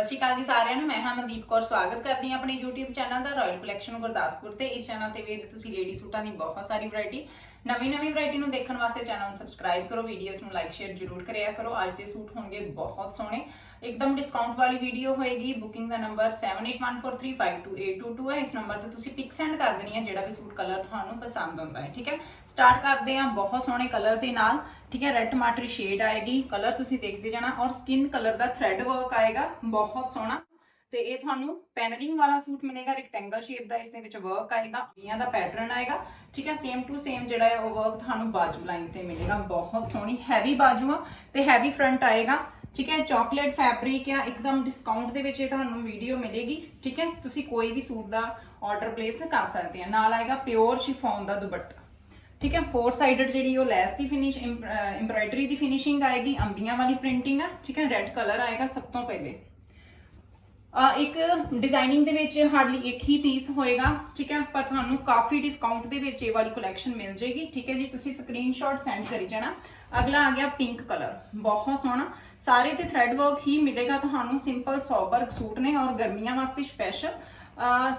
ਸਤਿ ਸ਼੍ਰੀ ਅਕਾਲ ਜੀ ਸਾਰਿਆਂ ਨੂੰ। ਮੈਂ ਹਾਂ ਮਨਦੀਪ ਕੌਰ। ਸਵਾਗਤ ਕਰਦੀ ਹਾਂ ਆਪਣੇ YouTube ਚੈਨਲ ਦਾ ਰਾਇਲ ਕਲੈਕਸ਼ਨ ਗੁਰਦਾਸਪੁਰ ਤੇ। ਇਸ ਚੈਨਲ ਤੇ ਵੀ ਤੁਸੀਂ ਲੇਡੀ ਸੂਟਾਂ ਦੀ ਬਹੁਤ ਸਾਰੀ ਵੈਰਾਈਟੀ ਨਵੀਂ ਨਵੀਂ ਵੈਰਾਈਟੀ ਨੂੰ ਦੇਖਣ ਵਾਸਤੇ ਚੈਨਲ ਨੂੰ ਸਬਸਕ੍ਰਾਈਬ ਕਰੋ ਵੀਡੀਓਜ਼ ਨੂੰ ਲਾਈਕ ਸ਼ੇਅਰ ਜ਼ਰੂਰ ਕਰਿਆ ਕਰੋ। ਅੱਜ ਦੇ ਸੂਟ ਹੋਣਗੇ ਬਹੁਤ ਸੋਹਣੇ। ਇੱਕਦਮ ਡਿਸਕਾਊਂਟ ਵਾਲੀ ਵੀਡੀਓ ਹੋਏਗੀ। ਬੁਕਿੰਗ ਦਾ ਨੰਬਰ 7814352822 ਹੈ ਇਸ ਨੰਬਰ ਤੇ ਤੁਸੀਂ ਪਿਕ ਸੈਂਡ ਕਰ ਦੇਣੀ ਹੈ ਜਿਹੜਾ ਵੀ ਸੂਟ ਕਲਰ ਤੁਹਾਨੂੰ ਪਸੰਦ ਆਉਂਦਾ ਹੈ, ਠੀਕ ਹੈ? ਸਟਾਰਟ ਕਰਦੇ ਹਾਂ ਬਹੁਤ ਸੋਹਣੇ ਕਲਰ ਦੇ ਨਾਲ, ਠੀਕ ਹੈ? ਰੈਡ ਟਮਾਟਰੀ ਸ਼ੇਡ ਆਏਗੀ ਕਲਰ ਤੁਸੀਂ ਦੇਖਦੇ ਜਾਣਾ ਔਰ ਸਕਿਨ ਕਲਰ ਦਾ ਥ੍ਰੈਡ ਵਰਕ ਆਏਗਾ, ਬਹੁਤ ਸੋਹਣਾ। ਤੇ ਇਹ ਤੁਹਾਨੂੰ ਪੈਨਲਿੰਗ ਵਾਲਾ ਸੂਟ ਮਿਲੇਗਾ ਰੈਕਟੈਂਗਲ ਸ਼ੇਪ ਦਾ ਇਸ ਦੇ ਵਿੱਚ ਵਰਕ ਆਏਗਾ ਵੀਆਂ ਦਾ ਪੈਟਰਨ ਆਏਗਾ, ਠੀਕ ਹੈ ਸੇਮ ਟੂ ਸੇਮ ਜਿਹੜਾ ਹੈ ਉਹ ਵਰਕ ਤੁਹਾਨੂੰ ਬਾਜੂ ਲਾਈਨ ਤੇ ਮਿਲੇਗਾ, ਬਹੁਤ ਸੋਹਣੀ ਹੈਵੀ ਬਾਜੂ ਆ ਤੇ ਹੈਵੀ ਫਰੰਟ ਆਏਗਾ, ਠੀਕ ਹੈ ਚਾਕਲੇਟ ਫੈਬਰਿਕ ਆ, ਇੱਕਦਮ ਡਿਸਕਾਊਂਟ ਦੇ ਵਿੱਚ ਇਹ ਤੁਹਾਨੂੰ ਵੀਡੀਓ ਮਿਲੇਗੀ, ਠੀਕ ਹੈ, ਤੁਸੀਂ ਕੋਈ ਵੀ ਸੂਟ ਦਾ ਆਰਡਰ ਪਲੇਸ ਕਰ ਸਕਦੇ ਆ, ਨਾਲ ਆਏਗਾ ਪਿਓਰ ਸ਼ਿਫੋਨ ਦਾ ਦੁਪੱਟਾ, ਠੀਕ ਹੈ ਫੋਰ ਸਾਈਡਡ ਜਿਹੜੀ ਉਹ ਲੈਸ ਦੀ ਫਿਨਿਸ਼ ਐਮਬ੍ਰਾਇਡਰੀ ਦੀ ਫਿਨਿਸ਼ਿੰਗ ਆਏਗੀ, ਅੰਬੀਆਂ ਵਾਲੀ ਪ੍ਰਿੰਟਿੰਗ ਆ, ਠੀਕ ਹੈ ਰੈੱਡ ਕਲਰ ਆਏਗਾ ਸਭ ਤੋਂ ਪਹਿਲੇ। ਇੱਕ ਡਿਜ਼ਾਈਨਿੰਗ ਦੇ ਵਿੱਚ ਹਾਰਡਲੀ ਇੱਕ ਹੀ ਪੀਸ ਹੋਏਗਾ, ਠੀਕ ਹੈ? ਪਰ ਤੁਹਾਨੂੰ ਕਾਫੀ ਡਿਸਕਾਊਂਟ ਦੇ ਵਿੱਚ ਇਹ ਵਾਲੀ ਕਲੈਕਸ਼ਨ ਮਿਲ ਜੇਗੀ ਠੀਕ ਹੈ ਜੀ? ਤੁਸੀਂ ਸਕਰੀਨਸ਼ਾਟ ਸੈਂਡ ਕਰੀ ਜਾਣਾ। ਅਗਲਾ ਆ ਗਿਆ ਪਿੰਕ ਕਲਰ ਬਹੁਤ ਸੋਹਣਾ। ਸਾਰੇ ਤੇ ਥ੍ਰੈਡ ਵਰਕ ਹੀ ਮਿਲੇਗਾ ਤੁਹਾਨੂੰ ਸਿੰਪਲ ਸੋਬਰ ਸੂਟ ਨੇ ਔਰ ਗਰਮੀਆਂ ਵਾਸਤੇ ਸਪੈਸ਼ਲ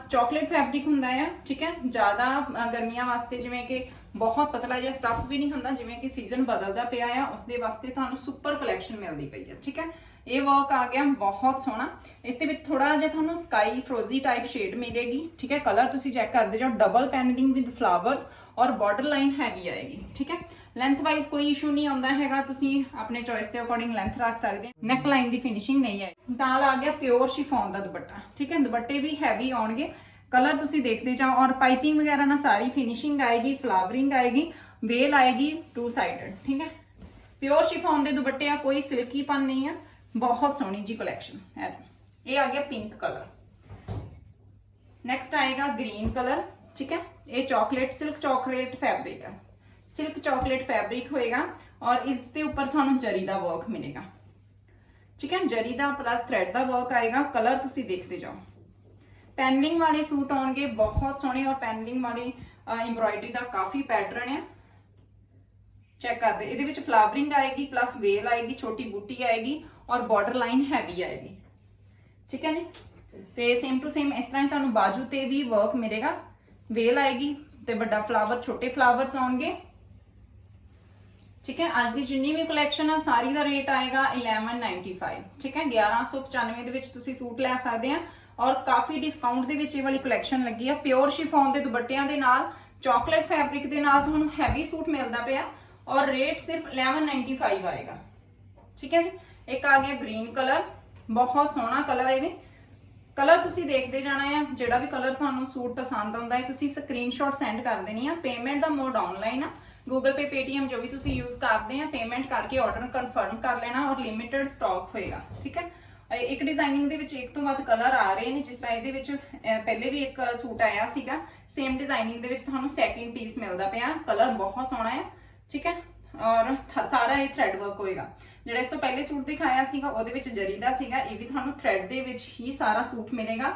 ਚਾਕਲੇਟ ਫੈਬਰਿਕ ਹੁੰਦਾ ਆ, ਠੀਕ ਹੈ? ਜ਼ਿਆਦਾ ਗਰਮੀਆਂ ਵਾਸਤੇ ਜਿਵੇਂ ਕਿ ਬਹੁਤ ਪਤਲਾ ਜਿਹਾ ਸਟਫ ਵੀ ਨਹੀਂ ਹੁੰਦਾ, ਜਿਵੇਂ ਕਿ ਸੀਜ਼ਨ ਬਦਲਦਾ ਪਿਆ ਆ ਉਸ ਦੇ ਵਾਸਤੇ ਤੁਹਾਨੂੰ ਸੁਪਰ ਕਲੈਕਸ਼ਨ ਮਿਲਦੀ ਪਈ ਹੈ ਠੀਕ ਹੈ? ਇਹ ਵਰਕ ਆ ਗਿਆ, ਬਹੁਤ ਸੋਹਣਾ। ਇਸ ਦੇ ਵਿੱਚ ਥੋੜਾ ਜਿਹਾ ਤੁਹਾਨੂੰ ਸਕਾਈ ਫਰੋਜ਼ੀ ਟਾਈਪ ਸ਼ੇਡ ਮਿਲੇਗੀ, ਠੀਕ ਹੈ? ਕਲਰ ਤੁਸੀਂ ਚੈੱਕ ਕਰਦੇ ਜਾਓ ਡਬਲ ਪੈਨਲਿੰਗ ਵਿਦ ਫਲਾਵਰਸ ਔਰ ਬਾਰਡਰ ਲਾਈਨ ਹੈਵੀ ਆਏਗੀ, ਠੀਕ ਹੈ? ਲੈਂਥ ਵਾਈਜ਼ ਕੋਈ ਇਸ਼ੂ ਨਹੀਂ ਆਉਂਦਾ ਹੈਗਾ, ਤੁਸੀਂ ਆਪਣੇ ਚੋਇਸ ਦੇ ਅਕੋਰਡਿੰਗ ਲੈਂਥ ਰੱਖ ਸਕਦੇ ਹੋ। ਨੈਕ ਲਾਈਨ ਦੀ ਫਿਨਿਸ਼ਿੰਗ ਨਹੀਂ ਹੈ ਨਾਲ ਆ ਗਿਆ ਪਿਓਰ ਸ਼ਿਫੋਨ ਦਾ ਦੁਪੱਟਾ, ਠੀਕ ਹੈ? ਦੁਪੱਟੇ ਵੀ ਹੈਵੀ ਆਉਣਗੇ। ਕਲਰ ਤੁਸੀਂ ਦੇਖਦੇ ਜਾਓ ਔਰ ਪਾਈਪਿੰਗ ਵਗੈਰਾ ਨਾਲ ਸਾਰੀ ਫਿਨਿਸ਼ਿੰਗ ਆਏਗੀ ਫਲਾਵਰਿੰਗ ਆਏਗੀ, ਵੇਲ ਆਏਗੀ ਟੂ ਸਾਈਡਡ ਠੀਕ ਹੈ? ਪਿਓਰ ਸ਼ਿਫੋਨ ਦੇ ਦੁਪੱਟੇ ਆ ਕੋਈ ਸਿਲਕੀਪਨ ਨਹੀਂ ਆ, ਬਹੁਤ ਸੋਹਣੀ ਜੀ ਕਲੈਕਸ਼ਨ ਹੈ ਇਹ ਆ ਗਿਆ ਪਿੰਕ ਕਲਰ ਨੈਕਸਟ ਆਏਗਾ ਗ੍ਰੀਨ ਕਲਰ ਠੀਕ ਹੈ? ਇਹ ਚਾਕਲੇਟ ਸਿਲਕ ਚਾਕਲੇਟ ਫੈਬਰਿਕ ਹੈ ਸਿਲਕ ਚਾਕਲੇਟ ਫੈਬਰਿਕ ਹੋਏਗਾ ਔਰ ਇਸ ਦੇ ਉੱਪਰ ਤੁਹਾਨੂੰ ਜਰੀ ਦਾ ਵਰਕ ਮਿਲੇਗਾ। ਠੀਕ ਹੈ? ਜਰੀ ਦਾ ਪਲੱਸ ਥ੍ਰੈਡ ਦਾ ਵਰਕ ਆਏਗਾ ਕਲਰ ਤੁਸੀਂ ਦੇਖਦੇ ਜਾਓ। ਪੈਨਲਿੰਗ ਵਾਲੇ ਸੂਟ ਆਉਣਗੇ, ਬਹੁਤ ਸੋਹਣੇ ਔਰ ਪੈਨਲਿੰਗ ਵਾਲੀ ਐਮਬ੍ਰਾਇਡਰੀ ਦਾ ਕਾਫੀ ਪੈਟਰਨ ਹੈ ਚੈੱਕ ਕਰਦੇ, ਇਹਦੇ ਵਿੱਚ ਫਲਾਵਰਿੰਗ ਆਏਗੀ ਪਲੱਸ ਵੇਲ ਆਏਗੀ, ਛੋਟੀ ਬੂਟੀ ਆਏਗੀ ਔਰ ਬਾਰਡਰ ਲਾਈਨ ਹੈਵੀ ਆਏਗੀ। ਠੀਕ ਹੈ ਜੀ? ਤੇ ਸੇਮ ਟੂ ਸੇਮ ਇਸ ਤਰ੍ਹਾਂ ਹੀ ਤੁਹਾਨੂੰ ਬਾਜੂ ਤੇ ਵੀ ਵਰਕ ਮਿਲੇਗਾ। ਵੇਲ ਆਏਗੀ ਤੇ ਵੱਡਾ ਫਲਾਵਰ ਛੋਟੇ ਫਲਾਵਰਸ ਆਉਣਗੇ। ਠੀਕ ਹੈ? ਅੱਜ ਦੀ ਜਿੰਨੀ ਵੀ ਕਲੈਕਸ਼ਨ ਆ, ਸਾਰੀ ਦਾ ਰੇਟ ਆਏਗਾ 1195 ਠੀਕ ਹੈ? 1195 ਦੇ ਵਿੱਚ ਤੁਸੀਂ ਸੂਟ ਲੈ ਸਕਦੇ ਆ। ਔਰ ਕਾਫੀ ਡਿਸਕਾਊਂਟ ਦੇ ਵਿੱਚ ਇਹ ਵਾਲੀ ਕਲੈਕਸ਼ਨ ਲੱਗੀ ਆ। ਪਿਓਰ ਸ਼ਿਫੋਨ ਦੇ ਦੁਪੱਟਿਆਂ ਦੇ ਨਾਲ ਚਾਕਲੇਟ ਫੈਬਰਿਕ ਦੇ ਨਾਲ ਤੁਹਾਨੂੰ ਹੈਵੀ ਸੂਟ ਮਿਲਦਾ ਪਿਆ ਔਰ ਰੇਟ ਸਿਰਫ 1195 ਆਏਗਾ। ਠੀਕ ਹੈ ਜੀ? ਇੱਕ ਆ ਗਿਆ ਗ੍ਰੀਨ ਕਲਰ ਬਹੁਤ ਸੋਹਣਾ ਕਲਰ ਹੈ ਇਹ ਕਲਰ ਤੁਸੀਂ ਦੇਖਦੇ ਜਾਣਾ ਹੈ ਜਿਹੜਾ ਵੀ ਕਲਰ ਤੁਹਾਨੂੰ ਸੂਟ ਪਸੰਦ ਆਉਂਦਾ ਹੈ, ਤੁਸੀਂ ਸਕਰੀਨਸ਼ਾਟ ਸੈਂਡ ਕਰ ਦੇਣੀ ਆ। ਪੇਮੈਂਟ ਦਾ ਮੋਡ ਆਨਲਾਈਨ ਆ। Google Pay, Paytm ਜੋ ਵੀ ਤੁਸੀਂ ਯੂਜ਼ ਕਰਦੇ ਆ ਪੇਮੈਂਟ ਕਰਕੇ ਆਰਡਰ ਕਨਫਰਮ ਕਰ ਲੈਣਾ ਔਰ ਲਿਮਿਟਿਡ ਸਟਾਕ ਹੋਏਗਾ। ਠੀਕ ਹੈ? ਇੱਕ ਡਿਜ਼ਾਈਨਿੰਗ ਦੇ ਵਿੱਚ ਇੱਕ ਤੋਂ ਵੱਧ ਕਲਰ ਆ ਰਹੇ ਨੇ, ਜਿਸ ਤਰ੍ਹਾਂ ਇਹਦੇ ਵਿੱਚ ਪਹਿਲੇ ਵੀ ਇੱਕ ਸੂਟ ਆਇਆ ਸੀਗਾ ਸੇਮ ਡਿਜ਼ਾਈਨਿੰਗ ਦੇ ਵਿੱਚ ਤੁਹਾਨੂੰ ਸੈਕਿੰਡ ਪੀਸ ਮਿਲਦਾ ਪਿਆ ਕਲਰ ਬਹੁਤ ਸੋਹਣਾ ਹੈ ਠੀਕ ਹੈ? ਔਰ ਸਾਰਾ ਇਹ ਥ੍ਰੈਡ ਵਰਕ ਹੋਏਗਾ। ਜਿਹੜਾ ਇਸ ਤੋਂ ਪਹਿਲੇ ਸੂਟ ਦਿਖਾਇਆ ਸੀਗਾ, ਉਹਦੇ ਵਿੱਚ ਜਰੀ ਦਾ ਸੀਗਾ, ਇਹ ਵੀ ਤੁਹਾਨੂੰ ਥ੍ਰੈਡ ਦੇ ਵਿੱਚ ਹੀ ਸਾਰਾ ਸੂਟ ਮਿਲੇਗਾ।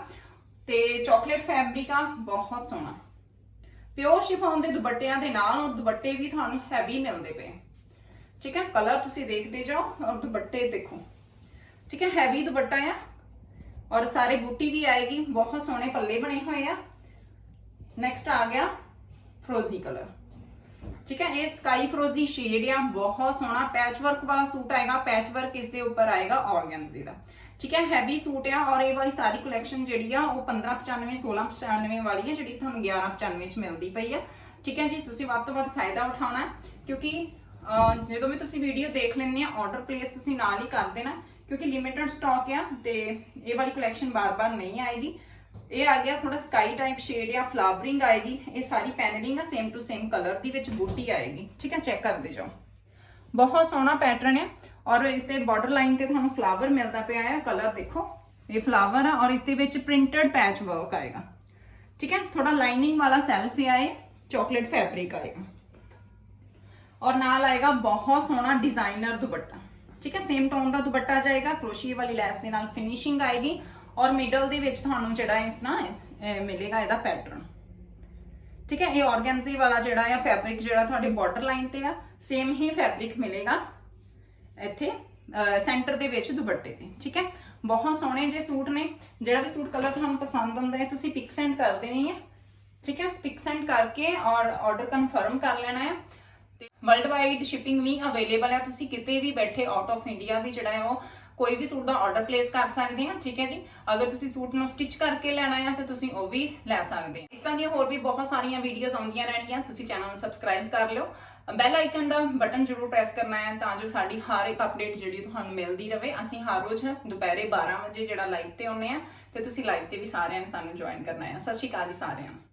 ਤੇ ਚਾਕਲੇਟ ਫੈਬਰਿਕ ਆ, ਬਹੁਤ ਸੋਹਣਾ। ਪਿਓਰ ਸ਼ਿਫੋਨ ਦੇ ਦੁਪੱਟਿਆਂ ਦੇ ਨਾਲ ਔਰ ਦੁਪੱਟੇ ਵੀ ਤੁਹਾਨੂੰ ਹੈਵੀ ਮਿਲਦੇ ਪਏ। ਠੀਕ ਹੈ? ਕਲਰ ਤੁਸੀਂ ਦੇਖਦੇ ਜਾਓ ਔਰ ਦੁਪੱਟੇ ਦੇਖੋ। ਠੀਕ ਹੈ ਹੈਵੀ ਦੁਪੱਟਾ ਆ ਔਰ ਸਾਰੇ ਬੂਟੀ ਵੀ ਆਏਗੀ, ਬਹੁਤ ਸੋਹਣੇ ਪੱਲੇ ਬਣੇ ਹੋਏ ਆ। ਨੈਕਸਟ ਆ ਗਿਆ ਫਰੋਜ਼ੀ ਕਲਰ ਠੀਕ ਹੈ, ਇਹ ਸਕਾਈ ਫਰੋਜ਼ੀ ਸ਼ੇਡ ਆ, ਬਹੁਤ ਸੋਹਣਾ ਪੈਚ ਵਰਕ ਵਾਲਾ ਸੂਟ ਆਏਗਾ ਪੈਚ ਵਰਕ ਇਸ ਦੇ ਉੱਪਰ ਆਏਗਾ ਔਰਗੈਂਜ਼ੇ ਦਾ ਠੀਕ ਹੈ ਹੈਵੀ ਸੂਟ ਆ ਔਰ ਇਹ ਵਾਲੀ ਸਾਰੀ ਕਲੈਕਸ਼ਨ ਜਿਹੜੀ ਆ, ਉਹ 1595 1695 ਵਾਲੀ ਹੈ ਜਿਹੜੀ ਤੁਹਾਨੂੰ 1195 ਚ ਮਿਲਦੀ ਪਈ ਆ। ਠੀਕ ਹੈ ਜੀ, ਤੁਸੀਂ ਵੱਧ ਤੋਂ ਵੱਧ ਫਾਇਦਾ ਉਠਾਉਣਾ ਕਿਉਂਕਿ ਅਹ, ਜਦੋਂ ਵੀ ਤੁਸੀਂ ਵੀਡੀਓ ਦੇਖ ਲੈਂਦੇ ਆ ਆਰਡਰ ਪਲੇਸ ਤੁਸੀਂ ਨਾਲ ਹੀ ਕਰ ਦੇਣਾ ਕਿਉਂਕਿ ਲਿਮਿਟਡ ਸਟਾਕ ਆ ਤੇ ਇਹ ਵਾਲੀ ਕਲੈਕਸ਼ਨ ਬਾਰ-ਬਾਰ ਨਹੀਂ ਆਏਗੀ। ਇਹ ਆ ਗਿਆ ਥੋੜਾ ਸਕਾਈ ਟਾਈਪ ਸ਼ੇਡ ਆ ਫਲਾਵਰਿੰਗ ਆਏਗੀ। ਇਹ ਸਾਰੀ ਪੈਨਲਿੰਗ ਆ ਸੇਮ ਟੂ ਸੇਮ ਕਲਰ ਦੀ ਵਿੱਚ ਬੂਟੀ ਆਏਗੀ। ਠੀਕ ਹੈ ਚੈੱਕ ਕਰਦੇ ਜਾਓ। ਬਹੁਤ ਸੋਹਣਾ ਪੈਟਰਨ ਆ ਔਰ ਇਸ ਦੇ ਬਾਰਡਰ ਲਾਈਨ ਤੇ ਤੁਹਾਨੂੰ ਫਲਾਵਰ ਮਿਲਦਾ ਪਿਆ ਆ। ਕਲਰ ਦੇਖੋ ਇਹ ਫਲਾਵਰ ਆ ਔਰ ਇਸ ਦੇ ਵਿੱਚ ਪ੍ਰਿੰਟਡ ਪੈਚ ਵਰਕ ਆਏਗਾ। ਠੀਕ ਹੈ ਥੋੜਾ ਲਾਈਨਿੰਗ ਵਾਲਾ ਸੈਲਫ ਆਏ ਚਾਕਲੇਟ ਫੈਬਰਿਕ ਆਏਗਾ। ਔਰ ਨਾਲ ਆਏਗਾ ਬਹੁਤ ਸੋਹਣਾ ਡਿਜ਼ਾਈਨਰ ਦੁਪੱਟਾ ਠੀਕ ਹੈ ਸੇਮ ਟੋਨ ਦਾ ਦੁਪੱਟਾ ਜਾਏਗਾ ਕਰੋਸ਼ੀਏ ਵਾਲੀ ਲੈਸ ਦੇ ਨਾਲ ਫਿਨਿਸ਼ਿੰਗ ਆਏਗੀ ਔਰ ਮਿਡਲ ਦੇ ਵਿੱਚ ਤੁਹਾਨੂੰ ਜਿਹੜਾ ਇਸ ਤਰ੍ਹਾਂ ਮਿਲੇਗਾ ਇਹਦਾ ਪੈਟਰਨ ਠੀਕ ਹੈ ਇਹ ਆਰਗੈਂਜ਼ੀ ਵਾਲਾ ਜਿਹੜਾ ਆ ਫੈਬਰਿਕ ਜਿਹੜਾ ਤੁਹਾਡੇ ਬਾਰਡਰ ਲਾਈਨ ਤੇ ਆ ਸੇਮ ਹੀ ਫੈਬਰਿਕ ਮਿਲੇਗਾ ਇੱਥੇ ਸੈਂਟਰ ਦੇ ਵਿੱਚ ਦੁਪੱਟੇ ਤੇ ਠੀਕ ਹੈ ਬਹੁਤ ਸੋਹਣੇ ਜੇ ਸੂਟ ਨੇ ਜਿਹੜਾ ਵੀ ਸੂਟ ਕਲਰ ਤੁਹਾਨੂੰ ਪਸੰਦ ਆਉਂਦਾ ਹੈ ਤੁਸੀਂ ਪਿਕ ਸੈਂਡ ਕਰ ਦੇਣੀ ਹੈ ਠੀਕ ਹੈ ਪਿਕ ਸੈਂਡ ਕਰਕੇ ਔਰ ਆਰਡਰ ਕਨਫਰਮ ਕਰ ਲੈਣਾ ਹੈ ਤੇ ਵਰਲਡ ਵਾਈਡ ਸ਼ਿਪਿੰਗ ਵੀ ਅਵੇਲੇਬਲ ਹੈ। ਤੁਸੀਂ ਕਿਤੇ ਵੀ ਬੈਠੇ ਆਊਟ ਆਫ ਇੰਡੀਆ ਵੀ ਜਿਹੜਾ ਹੈ ਉਹ ਕੋਈ ਵੀ ਸੂਟ ਦਾ ਆਰਡਰ ਪਲੇਸ ਕਰ ਸਕਦੇ ਆ ਠੀਕ ਹੈ ਜੀ? ਅਗਰ ਤੁਸੀਂ ਸੂਟ ਨੂੰ ਸਟਿਚ ਕਰਕੇ ਲੈਣਾ ਹੈ, ਤਾਂ ਤੁਸੀਂ ਉਹ ਵੀ ਲੈ ਸਕਦੇ ਆ ਇਸ ਤਰ੍ਹਾਂ ਦੀਆਂ ਹੋਰ ਵੀ ਬਹੁਤ ਸਾਰੀਆਂ ਵੀਡੀਓਜ਼ ਆਉਂਦੀਆਂ ਰਹਿਣਗੀਆਂ, ਤੁਸੀਂ ਚੈਨਲ ਨੂੰ ਸਬਸਕ੍ਰਾਈਬ ਕਰ ਲਿਓ। ਬੈਲ ਆਈਕਨ ਦਾ ਬਟਨ ਜ਼ਰੂਰ ਪ੍ਰੈਸ ਕਰਨਾ ਹੈ, ਤਾਂ ਜੋ ਸਾਡੀ ਹਰ ਇੱਕ ਅਪਡੇਟ ਜਿਹੜੀ ਤੁਹਾਨੂੰ ਮਿਲਦੀ ਰਹੇ। ਅਸੀਂ ਹਰ ਰੋਜ਼ ਦੁਪਹਿਰੇ 12 ਵਜੇ ਜਿਹੜਾ ਲਾਈਵ ਤੇ ਆਉਂਦੇ ਆ ਤੇ ਤੁਸੀਂ ਲਾਈਵ ਤੇ ਵੀ ਸਾਰਿਆਂ ਨੇ ਸਾਨੂੰ ਜੁਆਇਨ ਕਰਨਾ ਹੈ। ਸਤਿ ਸ਼੍ਰੀ ਅਕਾਲ ਜੀ ਸਾਰਿਆਂ ਨੂੰ।